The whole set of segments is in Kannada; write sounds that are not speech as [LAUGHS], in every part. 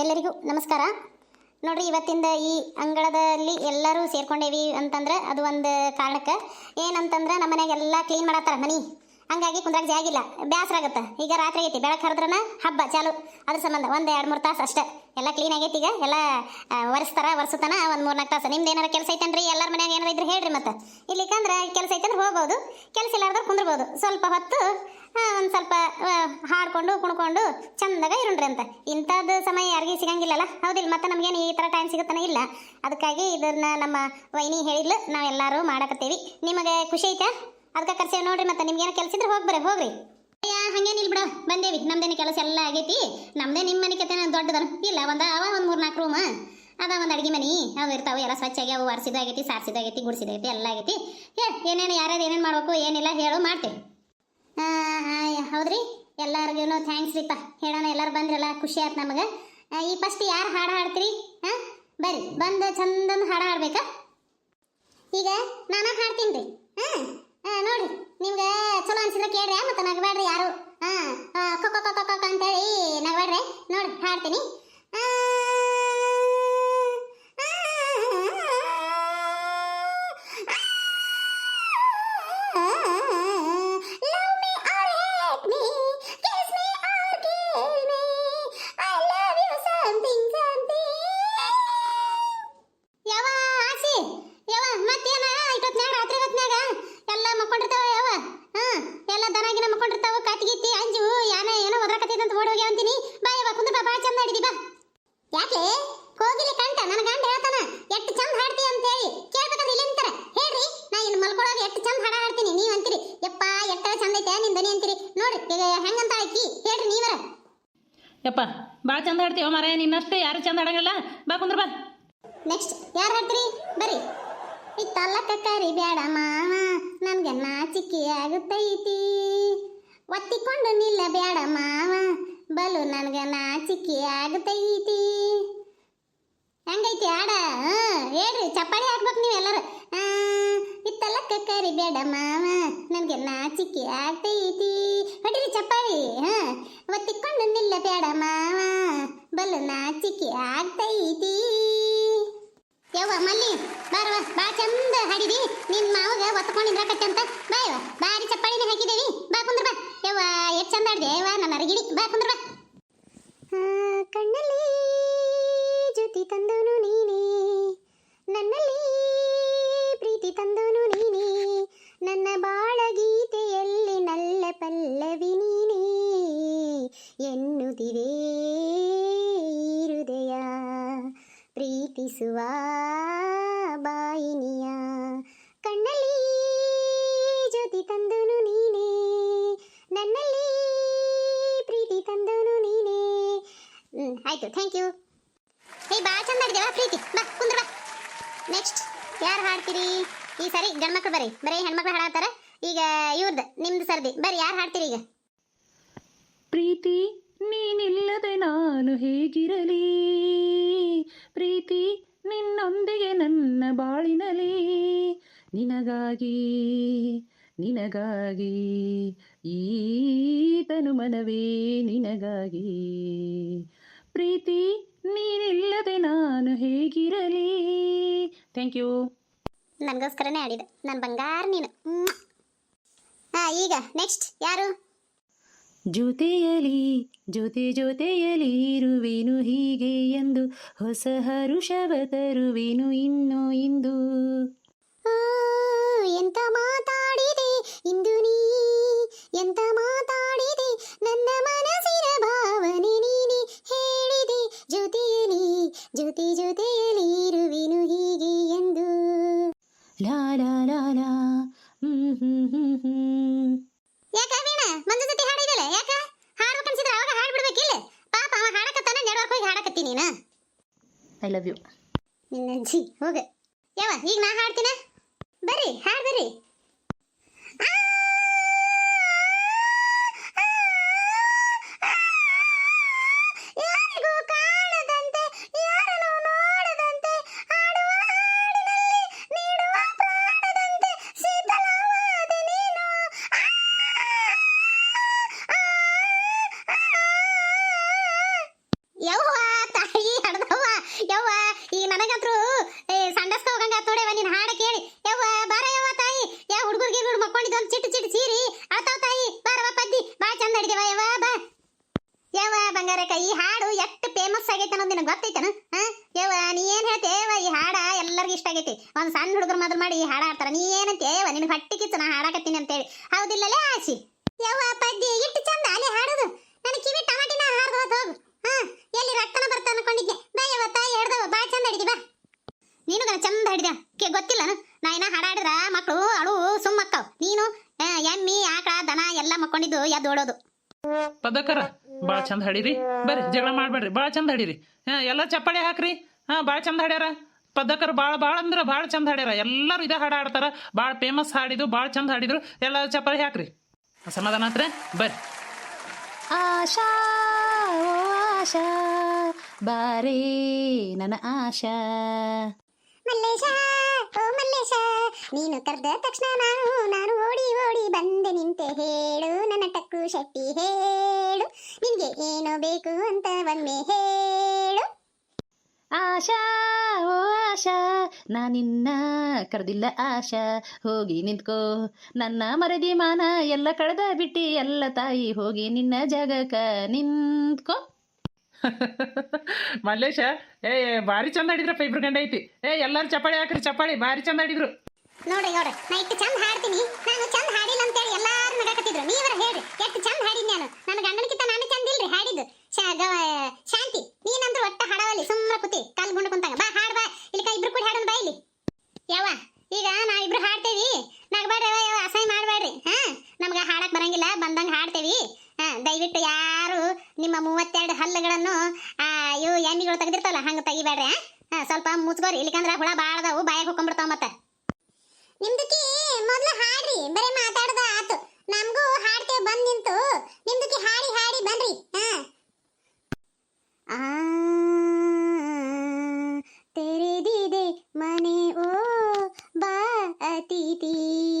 ಎಲ್ಲರಿಗೂ ನಮಸ್ಕಾರ. ನೋಡ್ರಿ, ಇವತ್ತಿಂದ ಈ ಅಂಗಳದಲ್ಲಿ ಎಲ್ಲರೂ ಸೇರ್ಕೊಂಡೇವಿ ಅಂತಂದ್ರೆ ಅದು ಒಂದು ಕಾರಣಕ್ಕೆ. ಏನಂತಂದ್ರೆ ನಮ್ಮ ಮನೆಯಾಗ ಎಲ್ಲ ಕ್ಲೀನ್ ಮಾಡತ್ತಾರ ಮನಿ. ಹಂಗಾಗಿ ಕುಂದ್ರಾಗ ಜಾಗಿಲ್ಲ ಬ್ಯಾಸರ ಆಗುತ್ತೆ. ಈಗ ರಾತ್ರಿ ಐತಿ ಬೆಳಕ್ ಹರಿದ್ರನ ಹಬ್ಬ, ಚಾಲು. ಅದ್ರ ಸಂಬಂಧ ಒಂದು ಎರಡು ಮೂರು ತಾಸು ಅಷ್ಟೇ. ಎಲ್ಲ ಕ್ಲೀನ್ ಆಗೈತಿ ಈಗ. ಎಲ್ಲ ಒರೆಸ್ತಾರ, ಒರೆಸುತ್ತಾನ ಒಂದು ಮೂರು ನಾಲ್ಕು ತಾಸು. ನಿಮ್ದು ಏನಾರ ಕೆಲಸ ಐತೇನ್ರಿ? ಎಲ್ಲರ ಮನ್ಯಾಗ ಏನಾರ ಇದ್ರೆ ಹೇಳ್ರಿ ಮತ್ತೆ. ಇಲ್ಲಿಕಂದ್ರೆ ಕೆಲಸ ಐತಂದ್ರೆ ಹೋಗ್ಬೋದು. ಕೆಲಸ ಇಲ್ಲಾರ್ದ್ರೆ ಕುಂದ್ರಬೋದು. ಸ್ವಲ್ಪ ಹೊತ್ತು ಒಂದು ಸ್ವಲ್ಪ ಹಾಡ್ಕೊಂಡು, ಕುಣ್ಕೊಂಡು ಚಂದಾಗ ಇರುಣ್ರಿ ಅಂತ. ಇಂಥದ್ದು ಸಮಯ ಯಾರಿಗೂ ಸಿಗಂಗಿಲ್ಲಲ್ಲ? ಹೌದಿಲ್ಲ, ಮತ್ತೆ ನಮಗೇನು ಈ ಥರ ಟೈಮ್ ಸಿಗುತ್ತಾನೆ? ಇಲ್ಲ. ಅದಕ್ಕಾಗಿ ಇದನ್ನ ನಮ್ಮ ವೈನಿ ಹೇಳಿದ್ಲು, ನಾವೆಲ್ಲರೂ ಮಾಡಕತ್ತೀವಿ. ನಿಮಗೆ ಖುಷಿ ಐತಾ? ಅದಕ್ಕೆ ಕರ್ಸೇವೆ ನೋಡ್ರಿ, ಮತ್ತೆ ನಿಮ್ಗೇನು ಕೆಲಸ ಇದ್ರೆ ಹೋಗ್ಬರ್ರಿ ಹೋಗ್ರಿ. ಅಯ್ಯ ಹಂಗೇನಿಲ್ಲ ಬಿಡ, ಬಂದೇವಿ. ನಮ್ದೇನು ಕೆಲಸ ಎಲ್ಲ ಆಗೈತಿ. ನಮ್ದೇ ನಿಮ್ಮ ಮನೆ ಕತೆ ದೊಡ್ಡದನ. ಇಲ್ಲ, ಒಂದ ಅವ, ಒಂದು ಮೂರು ನಾಲ್ಕು ರೂಮ್ ಅದ ಒಂದು ಅಡಿಗೆ ಮನೆ. ಅವು ಇರ್ತಾವೆ, ಎಲ್ಲ ಸ್ವಚ್ಛಾಗಿ ಅವು ಆಗೈತಿ ಗುಡಿಸಿದ್ದು ಆಗೈತಿ, ಎಲ್ಲ ಆಗೈತಿ. ಏನೇನು, ಯಾರ್ಯಾರು ಏನೇನು ಮಾಡ್ಬೇಕು, ಏನಿಲ್ಲ, ಹೇಳು, ಮಾಡ್ತೇವೆ. ಹೌದ್ರಿ? ಎಲ್ಲರಿಗೂ ಥ್ಯಾಂಕ್ಸ್ ರೀಪ್ಪ ಹೇಳೋಣ, ಎಲ್ಲರೂ ಬಂದ್ರಲ್ಲ, ಖುಷಿ ಆಯ್ತು ನಮಗೆ. ಈ ಫಸ್ಟ್ ಯಾರು ಹಾಡು ಹಾಡ್ತೀರಿ? ಹಾಂ, ಬರ್ರಿ, ಬಂದು ಚಂದೊಂದು ಹಾಡು ಹಾಡ್ಬೇಕಾ? ಈಗ ನಾನು ಹಾಡ್ತೀನಿ ರೀ. ಹಾಂ ನೋಡ್ರಿ, ನಿಮ್ಗೆ ಚಲೋ ಅನ್ಸಿದ್ರೆ ಕೇಳ್ರಿ, ಮತ್ತೆ ನಗಬೇಡ್ರಿ ಯಾರು? ಹಾಂ ಕೊಕ್ಕ ಕೊಕ್ಕ ಕೊಕ್ಕ ಅಂತೇಳಿ ನಗಬೇಡ್ರಿ ನೋಡಿ ಹಾಡ್ತೀನಿ. ಯಾಕೆ? ಕೋಗಿಲೆ ಕಂಟ ನನ್ನ ಗಂಡ ಹೇಳ್ತಾನ ಎಷ್ಟು ಚಂದ ಹಾಡ್ತಿ ಅಂತ ಹೇಳಿ ಕೇಳ್ಬೇಕಂದ್ರೆ ಇಲ್ಲಿ ಹೇಳ್ರಿ ನಾ ಇನ್ನು ಮಲ್ಕೊಳಾಗ ಎಷ್ಟು ಚಂದ ಹಾಡ ಹಾಡ್ತೀನಿ ನೀವ್ ಅಂತೀರಿ. ಯಪ್ಪ ಎಷ್ಟ ಚಂದ ಐತೆ ನಿನ್ ದನಿ ಅಂತೀರಿ. ನೋಡ್ರಿ ಈಗ ಹೆಂಗಂತ ಆಕಿ ಹೇಳ್ರಿ ನೀವರ. ಯಪ್ಪ ಭಾಳ ಚಂದ ಹಾಡ್ತೀವ ಮರ ನಿನ್ನಷ್ಟೇ ಯಾರು ಚಂದ ಆಡಂಗಿಲ್ಲ ಬಾ ಕುಂದ್ರ ಬಾ. ನೆಕ್ಸ್ಟ್ ಯಾರು ಹಾಡ್ತೀರಿ? ಬರ್ರಿ. ತಲ್ಲಕ ಕರಿ ಬೇಡ ಮಾವ ನನ್ಗೆ ನಾಚಿಕೆ ಆಗುತ್ತೈತಿ. ಒತ್ತಿಕೊಂಡು ನಿಲ್ಲ ಬೇಡ ಮಾವ ಬಲು ನನಗೆ ನಾಚಿಕೆ ಆಗತೈತಿ. ಹೆಂಗೈತಿ ಆಡ? ಹೇಳ್ರಿ, ಚಪ್ಪಾಳಿ ಹಾಕ್ಬೇಕು ನೀವು ಎಲ್ಲರೂ. ಕಕ್ಕರಿ ಬೇಡ ಮಾವ, ನನಗೆ ನಾಚಿಕೆ ಆಗ್ತೈತಿ. ಹೊಡಿರಿ ಚಪ್ಪಾಳಿ, ಹ ಒತ್ತಿಕೊಂಡು ನಿಲ್ಲ ಬೇಡ ಮಾವ, ಬಲು ನಾಚಿಕೆ ಆಗ್ತೈತಿ. ಯವ್ವ, ಮಲ್ಲಿ ಬಾರವ ಬಾ ಚಂದ ಹಾಡಿದಿ ನಿನ್ನ ಮಾವಗ ಒತ್ಕೊಂಡಿದ್ರ ಕಟ್ಟಂತ ಬಾಯವ ಬಾರಿ ಚಪ್ಪಾಳಿನ ಹಾಕಿದೇವಿ. ಬಾ ಕುಂದ್ರ ಬಾ ಯವ್ವ ಎಷ್ಟು ಚಂದ ಆಡ್ದೆ ಅರಗಿಡಿ ಬಾ ಕುಂದ್ರ ಬಾ ಕಣ್ಣಲ್ಲಿ ಜ್ಯೋತಿ ತಂದನು ನೀನೇ. ನನ್ನಲ್ಲಿ ಪ್ರೀತಿ ತಂದನು ನೀನೇ. ನನ್ನ ಬಾಳ ಗೀತೆಯಲ್ಲಿ ನಲ್ಲ ಪಲ್ಲವಿ ನೀನೇ. ಎನ್ನುತ್ತಿದೆ ಹೃದಯ. ಪ್ರೀತಿಸುವ ಬಾಯಿನಿಯ ಆಯ್ತು. ಥ್ಯಾಂಕ್ ಯು ಹೇ ಬಾ, ಚಂದ ಆಡಿದೇವಾ ಪ್ರೀತಿ. ಬಾ, ಕುಂದ್ರ ಬಾ. ನೆಕ್ಸ್ಟ್ ಯಾರು ಹಾಡ್ತೀರಿ? ಈ ಸರಿ ಗಂಡ್ಮಕ್ಳು ಬರ್ರಿ. ಬರೀ ಹೆಣ್ಮಕ್ಳು ಹಾಡಾತಾರ ಈಗ ಇವ್ರದ್ದು ನಿಮ್ದು ಸರ್ದಿ. ಬರ್ರಿ, ಯಾರು ಹಾಡ್ತೀರಿ ಈಗ? ಪ್ರೀತಿ, ನೀನಿಲ್ಲದೆ ನಾನು ಹೇಗಿರಲಿ? ಪ್ರೀತಿ, ನಿನ್ನೊಂದಿಗೆ ನನ್ನ ಬಾಳಿನಲಿ? ನಿನಗಾಗಿ ನಿನಗಾಗಿ ಈ ತನು ಮನವೇ ನಿನಗಾಗಿ? ಪ್ರೀತಿ ನೀನಿಲ್ಲದೆ ನಾನು ಹೇಗಿರಲಿ? ಥ್ಯಾಂಕ್ ಯು ನನಗೋಸ್ಕರನೇ ಆಡಿದ. ನನ್ನ ಬಂಗಾರ ನೀನು. ಹಾಂ ಈಗ ನೆಕ್ಸ್ಟ್ ಯಾರು? ಜೊತೆಯಲಿ ಜೊತೆ ಜೊತೆಯಲಿ ಇರುವೆನು ಹೀಗೆ ಎಂದು ಹೊಸ ಹರುಷವ ತರುವೆನು ಇನ್ನು ಇಂದು. ಎಂತ ಮಾತಾಡಿದೆ ಇಂದು ನೀ? ಎಂತ ಮಾತಾಡಿದೆ ನನ್ನ ಮನಸ್ಸಿನ ಜೊತೆ ಜೊತೆಯಲ್ಲಿ ಇರುವೆನು ಹೀಗೆ ಎಂದು. ಲಾ ಲಾ ಲಾ ಲಾ ಹ್ಮ್ ಹ್ಮ್ ಹ್ಮ್ ಹ್ಮ್. ಯಾಕ ವೀಣ? ಮಂಜು ಜೊತೆ ಹಾಡಿದಲ್ಲ ಯಾಕ? ಹಾಡ್ಬೇಕು ಅನ್ಸಿದ್ರೆ ಅವಾಗ ಹಾಡ್ಬಿಡ್ಬೇಕಿಲ್ಲ ಪಾಪ ಅವ ಹಾಡಕತ್ತಾನ ನೆಡ್ವರ್ಕ್ ಹೋಗಿ ಹಾಡಕತ್ತಿ ನೀನ. ಐ ಲವ್ ಯು ನಿನ್ನ ಅಜ್ಜಿ ಹೋಗ. ಯಾವ ಈಗ ನಾ ಹಾಡ್ತೀನ? ಬರ್ರಿ ಹಾಡ್ ಬರ್ರಿ. ನನಗಂತೂ ಏ, ಸಂಡಸ್ಕ ಹೋಗಂಗ ತೋಡೆವ ನಿನ್ನ ಹಾಡ ಕೇಳಿ. ಯವ್ವ, ಬಾರ ಯವ್ವ ತಾಯಿ. ಯಾವ ಹುಡುಗರು ಗಿರುಗಳು ಮಕ್ಕೊಂಡಿದ್ದು ಒಂದು ಚಿಟ್ಟು ಚಿಟ್ಟು ಸೀರಿ. ಅಳ್ತಾವ ತಾಯಿ. ಬಾರವ ಪದ್ದಿ. ಬಾ ಚಂದ ಹಿಡಿದೇವ ಯವ್ವ, ಬಾ. ಯವ್ವ ಬಂಗಾರಕ್ಕ ಈ ಹಾಡು ಎಷ್ಟು ಫೇಮಸ್ ಆಗೈತೆ ಅನ್ನೋದು ನಿನಗೆ ಗೊತ್ತೈತನ? ಹಾಂ? ಯವ್ವ, ನೀ ಏನು ಹೇಳ್ತೇವ ಈ ಹಾಡ ಎಲ್ಲರಿಗೂ ಇಷ್ಟ ಆಗೈತಿ. ಒಂದು ಸಣ್ಣ ಹುಡುಗರು ಮೊದಲು ಮಾಡಿ ಈ ಹಾಡ ಆಡ್ತಾರೆ. ನೀ ಏನಂತೆ ಯವ್ವ, ನಿನಗೆ ಹೊಟ್ಟೆ ನಾ ಹಾಡಾಕತ್ತೀನಿ ಅಂತೇಳಿ. ಹೌದಿಲ್ಲಲೇ ಆಸಿ ಯವ್ವ, ಪದ್ದಿ ಎದ್ದು ಪದಕರ ಭಾಳ ಚಂದ ಹಡೀರಿ. ಬರ್ರಿ ಜಗಳ ಮಾಡ್ಬೇಡ್ರಿ ಭಾಳ ಚಂದ ಹಡೀರಿ. ಹಾಂ ಎಲ್ಲ ಚಪ್ಪಾಳೆ ಹಾಕ್ರಿ. ಹಾ ಬಾಳ ಚಂದ ಹಾಡ್ಯಾರ. ಪದಕರು ಭಾಳ ಭಾಳ ಅಂದ್ರೆ ಭಾಳ ಚಂದ ಹಾಡ್ಯಾರ. ಎಲ್ಲರೂ ಇದ ಹಾಡು ಆಡ್ತಾರ ಭಾಳ ಫೇಮಸ್ ಹಾಡಿದು ಭಾಳ ಚಂದ ಹಾಡಿದ್ರು. ಎಲ್ಲ ಚಪ್ಪಾಳೆ ಹಾಕ್ರಿ. ಸಮಾಧಾನ ಆತ್ರೆ? ಬರ್ರಿ. ಆಶಾ ಓ ಆಶಾ ಬಾರಿ ನನ್ನ ಆಶಾ. ಮಲ್ಲೇಶ. ಓ ಮಲ್ಲೇಶ, ನೀನು ಕರೆದ ತಕ್ಷಣ ನಾನು ನಾನು ಓಡಿ ಓಡಿ ಬಂದೆ ನಿಂತೆ ಹೇಳು, ನನ್ನ ಟಕ್ಕು ಶೆಟ್ಟಿ ಹೇಳು, ನಿನಗೆ ಏನು ಬೇಕು ಅಂತ ಒಮ್ಮೆ ಹೇಳು. ಆಶಾ, ಓ ಆಶಾ, ನಾ ನಿನ್ನ ಕರೆದಿಲ್ಲ ಆಶಾ, ಹೋಗಿ ನಿಂತ್ಕೋ, ನನ್ನ ಮರದಿ ಮಾನ ಎಲ್ಲ ಕಳೆದ ಬಿಟ್ಟಿ, ಎಲ್ಲ ತಾಯಿ ಹೋಗಿ ನಿನ್ನ ಜಾಗಕ್ಕ ನಿಂತ್ಕೋ. [LAUGHS] ಮಲ್ಲೇಶ, ಏ ಭಾರಿ ಚಂದ ಆಡಿದ್ರಪ್ಪ ಇಬ್ರು ಗಂಡ ಐತಿ. ಏ, ಎಲ್ಲಾರು ಚಪ್ಪಾಳಿ ಹಾಕ್ರಿ, ಚಪ್ಪಾಳಿ, ಭಾರಿ ಚಂದ ಆಡಿದ್ರು. ನೋಡಿ ನೋಡಿ ನಾ ಇಟ್ಟು ಚಂದ ಹಾಡ್ತೀನಿ. ನಾನು ಚಂದ ಹಾಡಿಲ್ಲ ಅಂತೇಳಿ ಎಲ್ಲಾರು ನಗಾಕತ್ತಿದ್ರು. ನೀವರ ಹೇಳ್ರಿ ಎಷ್ಟು ಚಂದ ಹಾಡಿದ್ ನಾನು. ನನ್ನ ಗಂಡನಕ್ಕಿಂತ ನಾನು ಚಂದ ಇಲ್ರಿ ಹಾಡಿದ್ದು ಶಾ- ಗವ- ಶಾಂತಿ ನೀನಂದ್ರು ಒಟ್ಟ ಹಾಡವಲ್ಲಿ ಸುಮ್ಮನೆ ಕೂತಿ ಕಾಲ್ ಗುಂಡು ಕುಂತಾಗ ಬಾ ಹಾಡ್ ಬಾ ಇಲ್ಲಿ ಕೈ ಇಬ್ರು ಕೂಡ ಹಾಡೋಣ ಬಾ ಇಲ್ಲಿ ಯಾವ ಈಗ ನಾವ್ ಇಬ್ರು ಹಾಡ್ತೇವಿ ನಗಬೇಡ್ರಿ ಯಾವ ಯಾವ ಅಸಹ್ಯ ಮಾಡಬೇಡ್ರಿ ಹಾ ನಮ್ಗೆ ಹಾಡಕ್ ಬರಂಗಿಲ್ಲ ಬಂದಂಗ ಹಾಡ್ತೇವಿ ಹಾ ದಯವಿಟ್ಟು ಯಾರು ನಿಮ್ಮ ಮೂವತ್ತೆರಡು ಹಲ್ಲುಗಳನ್ನು ಆ ಇವು ಎಣ್ಣೆಗಳು ತೆಗೆದಿರ್ತಲ್ಲ ಹಂಗ ತೆಗಿಬೇಡ್ರಿ ಮುಚ್ಕೋರಿ ಇಲ್ಲಿಕಂದ್ರ ಹುಳ ಬಾಳ ಅದಾವು, ಬಾಯಾಗ ಹೋಗ್ಕೊಂಡ್ಬಿಡ್ತಾವ ಮತ್ತೆ. ನಿಮ್ದಕ್ಕೆ ಮೊದ್ಲು ಹಾಡ್ರಿ, ಬರೇ ಮಾತಾಡದ ಆತು. ನಮಗೂ ಹಾಡ್ತೇವೆ ಬಂದ್ ನಿಂತು. ನಿಮ್ದಕ್ಕೆ ಹಾಡಿ ಹಾಡಿ ಬನ್ರಿ, ಹಾ. ತೆರೆದಿದೆ ಮನೆ ಓ, ಬಾ, ಅತಿಥಿ.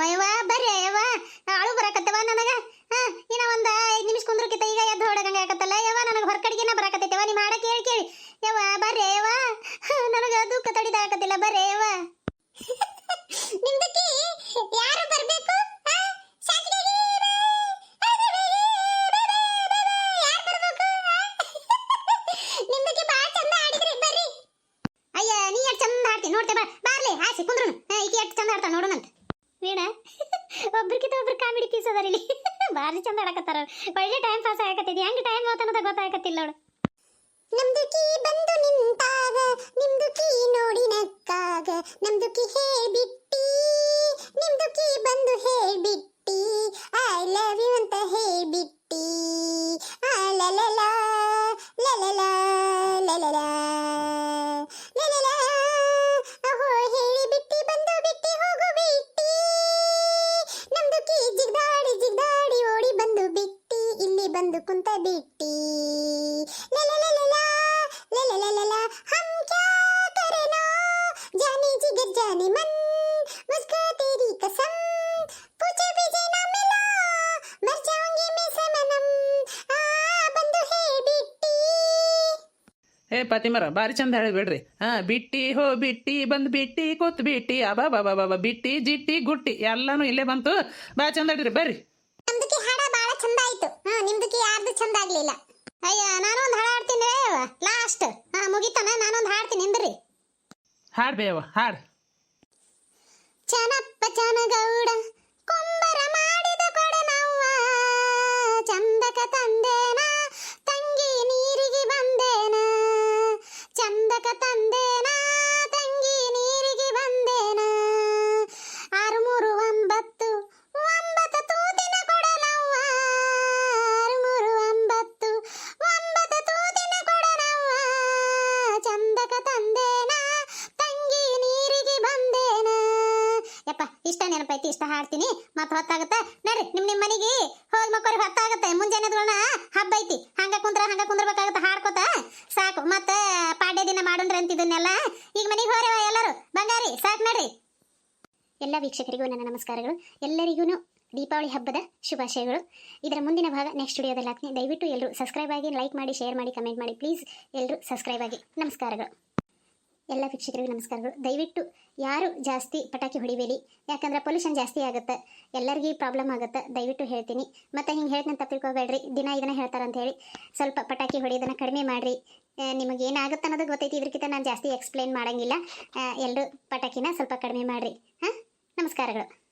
வய ಭಾರಿ ಚಂದ ಆಡಕತ್ತಾರ ಒಳ್ಳೆ ಟೈಮ್ ಪಾಸ್ ಆಗಕತ್ತಿದ್ ಹೆಂಗ್ ಟೈಮ್ ಹೋತನದ ಗೊತ್ತಾಗತ್ತಿಲ್ಲ ನೋಡು ನಮ್ದುಕಿ ಬಂದು ನಿಂತಾಗ ನಿಮ್ದುಕಿ ಕುಂತ ಬಿಟ್ಟಿ. ಹಮ್ ಕ್ಯಾ ಜಾನಿ ಮನ್. ಮುಸ್ಕಾ ಕಸಂ. ಮಿಲಾ. ಮರ್ ಜಾಂಗಿ ಆ, ಬಂದು ಹೇ ಬಿಟ್ಟಿ. ಹೇ ಭಾರಿ ಚಂದ ಹೇಳಿ ಬಿಡ್ರಿ. ಹಾ, ಬಿಟ್ಟಿ ಹೋ, ಬಿಟ್ಟಿ ಬಂದು ಬಿಟ್ಟಿ, ಕೂತ್ ಬಿಟ್ಟಿ. ಅಬಾ ಬಾಬಾ ಬಿಟ್ಟಿ, ಜಿಟ್ಟಿ, ಗುಟ್ಟಿ, ಎಲ್ಲಾನು ಇಲ್ಲೇ ಬಂತು. ಭಾರಿ ಚಂದ ಹೇಳ್ರಿ ಬರ್ರಿ. ಹಾ ನಿಮ್ದಕ್ಕೆ ಯಾರ್ದು ಚಂದ ಆಗ್ಲಿಲ್ಲ. ಅಯ್ಯ ನಾನೊಂದು ಹಾಡು ಹಾಡ್ತೀನಿ ಲಾಸ್ಟ್ ಹಾ ಮುಗಿತಾನ? ನಾನೊಂದು ಹಾಡ್ತೀನಿ ನಿಂದ್ರಿ. ಹಾಡ್ ಬೇವ ಹಾಡ್. ಚನಪ್ಪ ಚನಗೌಡ ಕೊಂಬರ ಮಾಡಿದ ಕೊಡನವ್ವ. ಚಂದಕ ತಂದೇನ ತಂಗಿ ನೀರಿಗೆ ಬಂದೇನ. ಚಂದಕ ತಂದೇನ ಹಾಡ್ತೀನಿ ಮತ್ತೆ ಹೊತ್ತಾಗುತ್ತೆ. ನಡ್ರಿ, ನಿಮ್ ನಿಮ್ ಮನೆಗೆ. ಹೋಗಿ ಮಕ್ಕಳಿಗೆ ಹೊತ್ತಾಗತ್ತೆ. ಮುಂಜಾನೆ ಹಬ್ಬ ಐತಿ. ಹಂಗ ಕುಂದ್ರ, ಹಂಗ ಕುಂದ್ರಬೇಕಾಗತ್ತೆ. ಹಾಡ್ಕೋತ. ಸಾಕು. ಮತ್ತೆ ಪಾಡ್ಯ ದಿನ ಮಾಡೋಣ್ರಿ ಇದನ್ನೆಲ್ಲ. ಈಗ ಮನೆಗೆ ಹೋರೇವ ಎಲ್ಲರೂ. ಬಂಗಾರಿ, ಸಾಕು ನಡ್ರಿ. ಎಲ್ಲ ವೀಕ್ಷಕರಿಗೂ ನನ್ನ ನಮಸ್ಕಾರಗಳು. ಎಲ್ಲರಿಗೂ ದೀಪಾವಳಿ ಹಬ್ಬದ ಶುಭಾಶಯಗಳು. ಇದರ ಮುಂದಿನ ಭಾಗ ನೆಕ್ಸ್ಟ್ ಸ್ಟುಡಿಯೋದಲ್ಲಿ ಹಾಕ್ತೀನಿ ದಯವಿಟ್ಟು ಎಲ್ಲರೂ ಸಬ್ಸ್ಕ್ರೈಬ್ ಆಗಿ ಲೈಕ್ ಮಾಡಿ ಶೇರ್ ಮಾಡಿ ಕಮೆಂಟ್ ಮಾಡಿ. ಪ್ಲೀಸ್ ಎಲ್ಲರೂ ಸಬ್ಸ್ಕ್ರೈಬ್ ಆಗಿ. ನಮಸ್ಕಾರಗಳು. ಎಲ್ಲ ವೀಕ್ಷಕರಿಗೂ ನಮಸ್ಕಾರಗಳು. ದಯವಿಟ್ಟು ಯಾರು ಜಾಸ್ತಿ ಪಟಾಕಿ ಹೊಡಿಬೇಡಿ. ಯಾಕಂದ್ರೆ ಪೊಲ್ಯೂಷನ್ ಜಾಸ್ತಿ ಆಗುತ್ತೆ. ಎಲ್ಲರಿಗೂ ಪ್ರಾಬ್ಲಮ್ ಆಗುತ್ತೆ. ದಯವಿಟ್ಟು ಹೇಳ್ತೀನಿ. ಮತ್ತು ಹಿಂಗೆ ಅಂತ ತಿಳ್ಕೊಬೇಡ್ರಿ ದಿನ ಇದನ್ನ ಹೇಳ್ತಾರಂತ ಹೇಳಿ ಸ್ವಲ್ಪ ಪಟಾಕಿ ಹೊಡಿಯೋದನ್ನು ಕಡಿಮೆ ಮಾಡಿರಿ. ನಿಮಗೆ ಏನಾಗುತ್ತೆ ಅನ್ನೋದು ಗೊತ್ತೈತಿ. ಇದಕ್ಕಿಂತ ನಾನು ಜಾಸ್ತಿ ಎಕ್ಸ್ಪ್ಲೇನ್ ಮಾಡೋಂಗಿಲ್ಲ. ಎಲ್ಲರೂ ಪಟಾಕಿನ ಸ್ವಲ್ಪ ಕಡಿಮೆ ಮಾಡಿರಿ. ಹಾಂ? ನಮಸ್ಕಾರಗಳು.